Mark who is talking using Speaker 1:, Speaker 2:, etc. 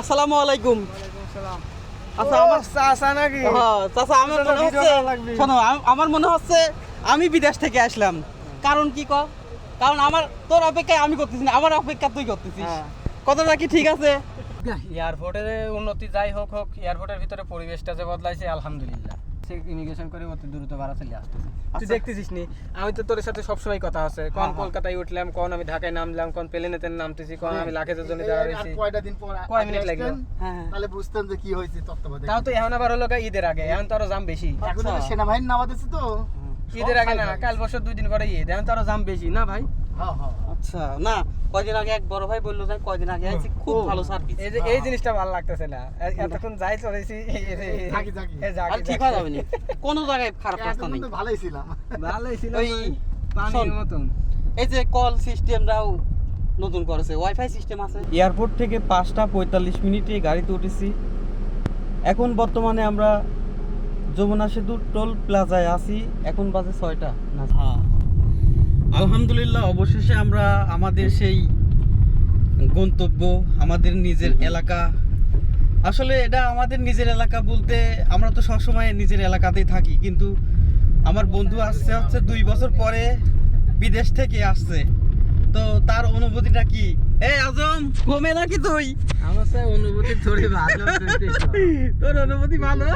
Speaker 1: আসসালামু আলাইকুম। আচ্ছা আমার
Speaker 2: চাচা নাকি?
Speaker 1: হ্যাঁ, চাচা আমার মনে হচ্ছে শোনো আমার মনে হচ্ছে আমি বিদেশ থেকে আসলাম। কারণ কি ক? কারণ আমার তোর অপেক্ষায় আমি করতেছি না আমার অপেক্ষা তুই করতেছিস।
Speaker 2: হ্যাঁ।
Speaker 1: কথাটা কি ঠিক আছে?
Speaker 3: এয়ারপোর্টের উন্নতি যাই হোক হোক এয়ারপোর্টের ভিতরে পরিবেশটা যে বদলাইছে আলহামদুলিল্লাহ। সে ইমিগ্রেশন করে অতি দ্রুত ভাড়া চলে আসতেছে। তুই
Speaker 1: আচ্ছা।
Speaker 3: দেখতেছিস নি? আমি তো তোর সাথে সবসময় কথা আছে। কোন
Speaker 1: হ্যাঁ, হ্যাঁ।
Speaker 3: কলকাতায় উঠলাম কোন আমি ঢাকায় নামলাম কোন প্লেনেতে নামতেছি কোন আমি লাখেজের জন্য দাঁড়াইছি
Speaker 4: কয়টা দিন পর
Speaker 3: কয় মিনিট লাগল?
Speaker 1: হ্যাঁ
Speaker 4: তাহলে বুঝতাম যে কি হয়েছে তত্ত্বাবধায়ক
Speaker 3: তাও তো এখন আবার হলো গা ঈদের আগে এখন তো আরও জাম বেশি।
Speaker 4: এখন তো
Speaker 1: আচ্ছা।
Speaker 4: সেনাবাহিনী নামাতেছে তো।
Speaker 3: ঈদের আগে না কাল বছর দুই দিন পরে ঈদ এখন তো আরও জাম বেশি না ভাই?
Speaker 4: হ্যাঁ হ্যাঁ।
Speaker 1: আচ্ছা না কয়দিন আগে এক বড় ভাই বলল যে কয়দিন আগে আইছি খুব ভালো সার্ভিস
Speaker 3: এই যে এই জিনিসটা ভালো লাগতেছে না। এতক্ষণ যাই চলেছি।
Speaker 1: আর ঠিক হয়ে যাবে নি। কোনো জায়গায় খারাপ রাস্তা নেই।
Speaker 4: ভালোই ছিলাম।
Speaker 3: ভালোই ছিল
Speaker 1: ওই
Speaker 3: পানির মতন।
Speaker 1: এই যে কল সিস্টেমটাও নতুন করেছে ওয়াইফাই সিস্টেম আছে? এয়ারপোর্ট থেকে পাঁচটা পঁয়তাল্লিশ মিনিটে গাড়িতে উঠেছি। এখন বর্তমানে আমরা যমুনা সেতু টোল প্লাজায় আছি এখন বাজে ছয়টা। না। হ্যাঁ। আলহামদুলিল্লাহ অবশেষে আমরা আমাদের সেই গন্তব্য আমাদের নিজের এলাকা। আসলে এটা আমাদের নিজের এলাকা বলতে আমরা তো সবসময় নিজের এলাকাতেই থাকি কিন্তু আমার বন্ধু আসছে হচ্ছে দুই বছর পরে বিদেশ থেকে আসছে। তো তার অনুভূতিটা কি? এ আজম কমে নাকি তুই?
Speaker 3: আমার অনুভূতি থোড়ি ভালো
Speaker 1: তোর অনুভূতি ভালো?